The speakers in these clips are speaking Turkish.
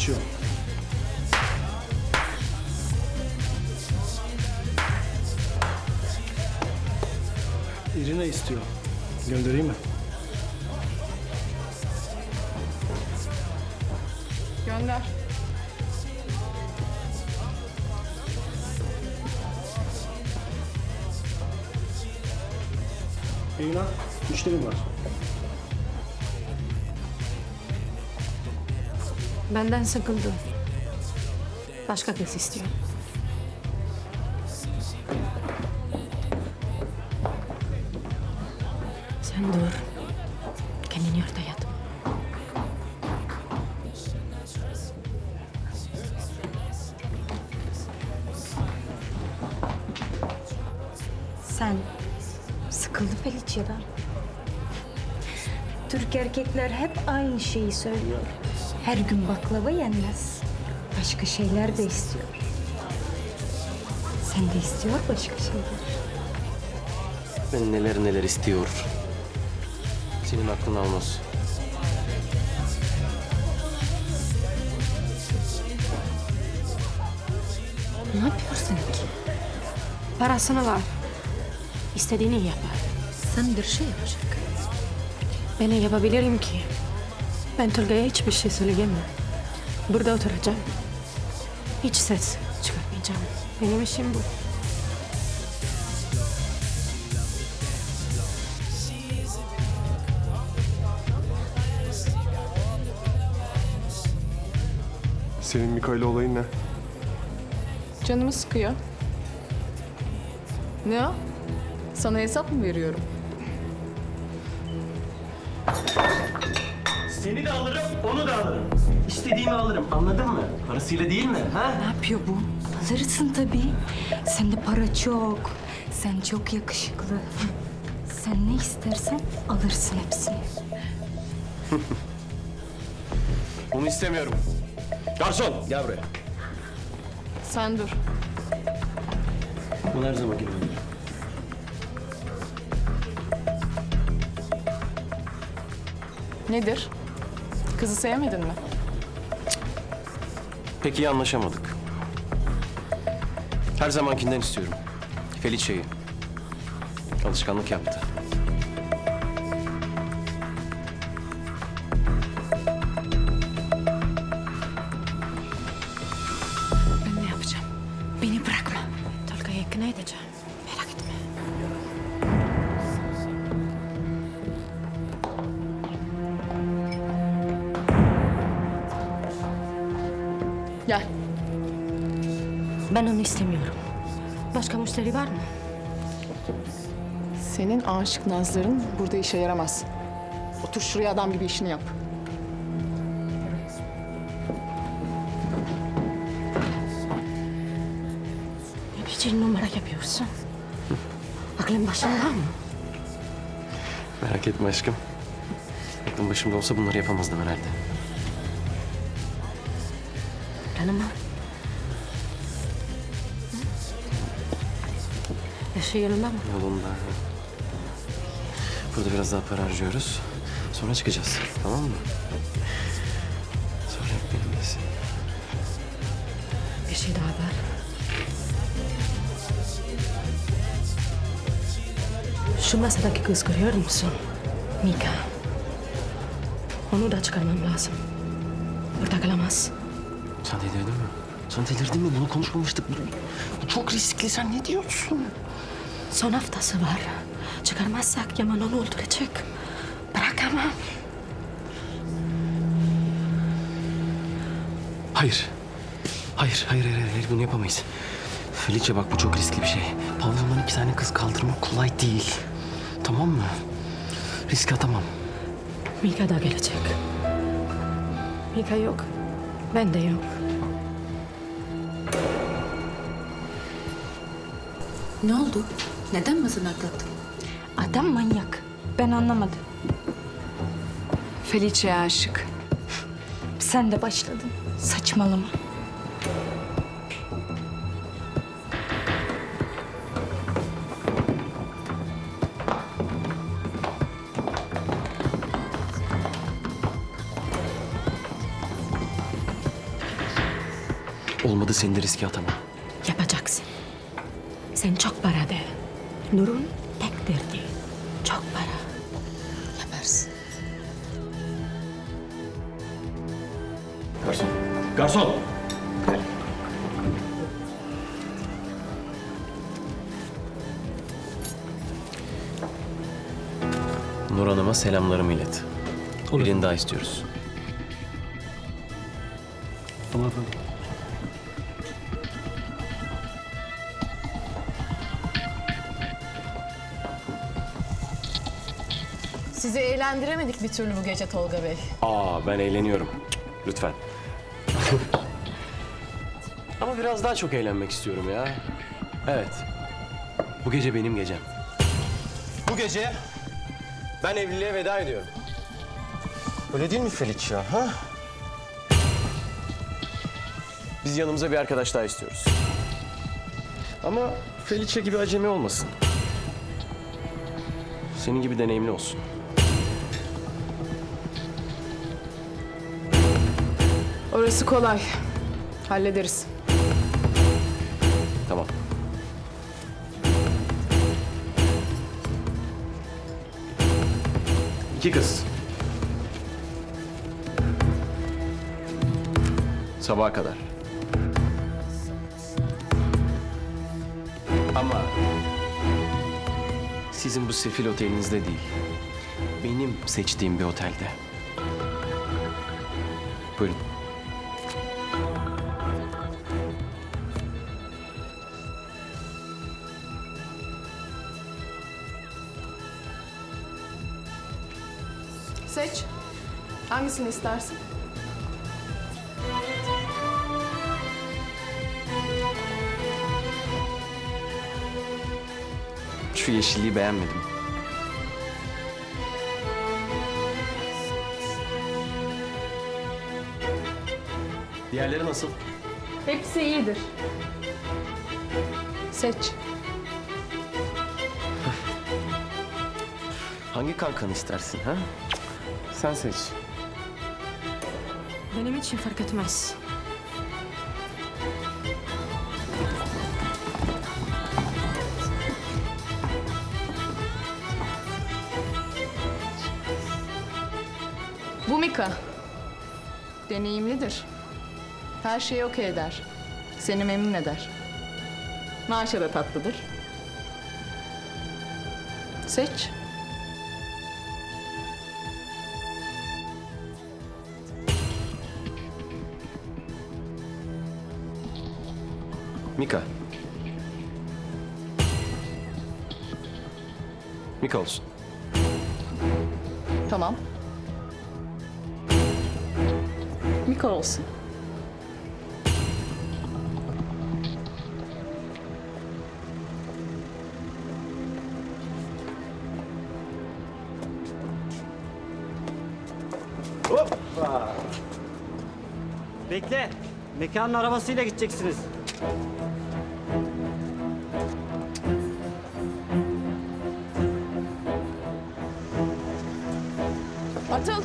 Saçıyor. Irina istiyor. Göndereyim mi? Gönder. Irina, müşterim var. Benden sıkıldı. Başka kız istiyor. Sen dur. Kendini ortaya at. Sen sıkıldı Felicia'dan. Türk erkekler hep aynı şeyi söylüyor. Her gün baklava yenmez. Başka şeyler de istiyor. Sen de istiyor başka şeyler. Ben neler neler istiyor. Senin aklın almaz. Ne yapıyorsun ki? Parasını var. İstediğini yapar. Sen bir şey yapacak. Ben ne yapabilirim ki? Ben Tolga'ya hiçbir şey söyleyemem. Burada oturacağım. Hiç ses çıkartmayacağım. Benim işim bu. Senin Mikail'le olayın ne? Canımı sıkıyor. Ne o? Sana hesap mı veriyorum? Seni de alırım, onu da alırım. İstediğimi alırım, anladın mı? Parasıyla değil mi? Ha? Ne yapıyor bu? Alırsın tabii. Sende para çok. Sen çok yakışıklı. Sen ne istersen alırsın hepsini. Bunu istemiyorum. Garson, gel buraya. Sen dur. Bu her zaman gibi. Nedir? Kızı sevmedin mi? Peki iyi anlaşamadık. Her zamankinden istiyorum. Felicia'yı. Alışkanlık yaptı. Gel. Ben onu istemiyorum. Başka müşteri var mı? Senin aşık nazların burada işe yaramaz. Otur şuraya adam gibi işini yap. Ne biçim numara yapıyorsun? Aklın başında mı? Merak etme aşkım. Aklım başımda olsa bunları yapamazdım herhalde. Canıma. Her şey yolunda mı? Yolunda. Burada biraz daha para harcıyoruz. Sonra çıkacağız. Tamam mı? Sonra hep benimlesin. Bir şey daha var. Şu masadaki kız görüyor musun? Mika. Onu da çıkarmam lazım. Burada kalamaz. Sen delirdin mi? Sen delirdin mi? Bunu konuşmamıştık. Bu, bu çok riskli. Sen ne diyorsun? Son haftası var. Çıkarmazsak Yaman onu öldürecek. Bırakamam. Hayır. Hayır, hayır, hayır, hayır. Bunu yapamayız. Felice bak bu çok riskli bir şey. Pavlov'dan iki tane kız kaldırmak kolay değil. Tamam mı? Risk atamam. Mika da gelecek. Mika yok. Ben de yok. Ne oldu? Neden masını atlattın? Adam manyak. Ben anlamadım. Felicia'ya aşık. Sen de başladın. Saçmalama. Olmadı seni de riske atamam. Yapacaksın. Sen çok para de. Nur'un tek derdi. Çok para. Yaparsın. Garson. Garson. Nur Hanım'a selamlarımı ilet. Birini daha istiyoruz. Tamam efendim. Sizi eğlendiremedik bir türlü bu gece Tolga Bey. Aa ben eğleniyorum. Lütfen. Ama biraz daha çok eğlenmek istiyorum ya. Evet. Bu gece benim gecem. Bu gece ben evliliğe veda ediyorum. Öyle değil mi Felicia ha? Biz yanımıza bir arkadaş daha istiyoruz. Ama Felicia gibi acemi olmasın. Senin gibi deneyimli olsun. Orası kolay. Hallederiz. Tamam. İki kız. Sabaha kadar. Ama sizin bu sefil otelinizde değil. Benim seçtiğim bir otelde. Buyurun. Seç. Hangisini istersin? Şu yeşilliği beğenmedim. Diğerleri nasıl? Hepsi iyidir. Seç. Hangi kankanı istersin ha? Sen seç. Benim için fark etmez. Bu Mika. Deneyimlidir. Her şeyi okey eder. Seni memnun eder. Maaşı da tatlıdır. Seç. Mika. Mika olsun. Tamam. Mika olsun. Bekle. Mekanın arabasıyla gideceksiniz. Atıl.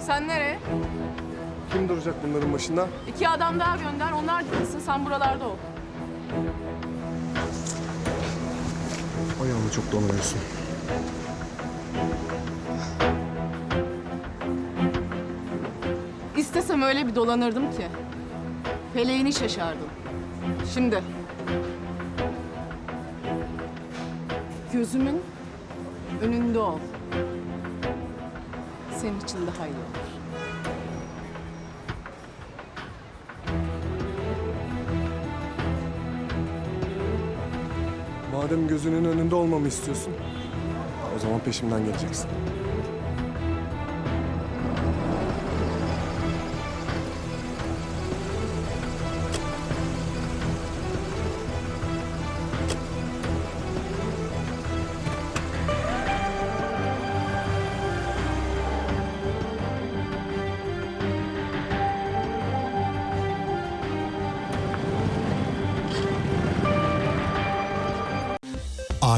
Sen nereye? Kim duracak bunların başında? İki adam daha gönder. Onlar gitsin. Sen buralarda ol. Ayağımı çok dolanıyorsun. İstesem öyle bir dolanırdım ki. Feleğini şaşardım. Şimdi. Gözümün önünde ol. Senin için daha iyi olur. Madem gözünün önünde olmamı istiyorsun, o zaman peşimden geleceksin.